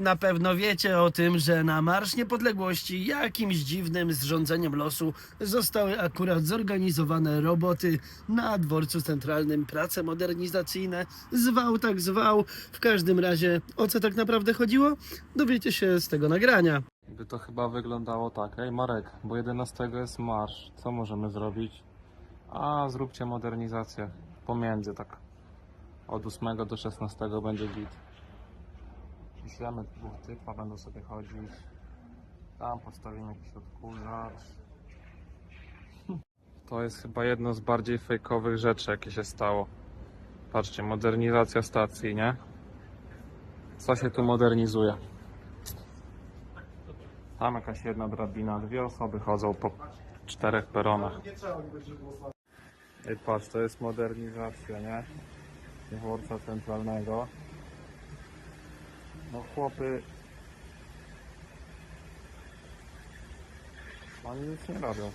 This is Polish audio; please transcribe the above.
Na pewno wiecie o tym, że na Marsz Niepodległości jakimś dziwnym zrządzeniem losu zostały akurat zorganizowane roboty na dworcu centralnym, prace modernizacyjne, zwał tak zwał. W każdym razie o co tak naprawdę chodziło? Dowiecie się z tego nagrania. By to chyba wyglądało tak. Ej Marek, bo 11 jest marsz. Co możemy zrobić? A zróbcie modernizację pomiędzy tak. Od 8 do 16 będzie git. Wyślemy dwóch typa, będą sobie chodzić. Tam postawimy jakiś odkurzacz. To jest chyba jedno z bardziej fejkowych rzeczy, jakie się stało. Patrzcie, modernizacja stacji, nie? Co się tu modernizuje? Tam jakaś jedna drabina, dwie osoby chodzą po czterech peronach. Ej, patrz, to jest modernizacja, nie? Dworca centralnego. No chłopy... Oni nic nie robią.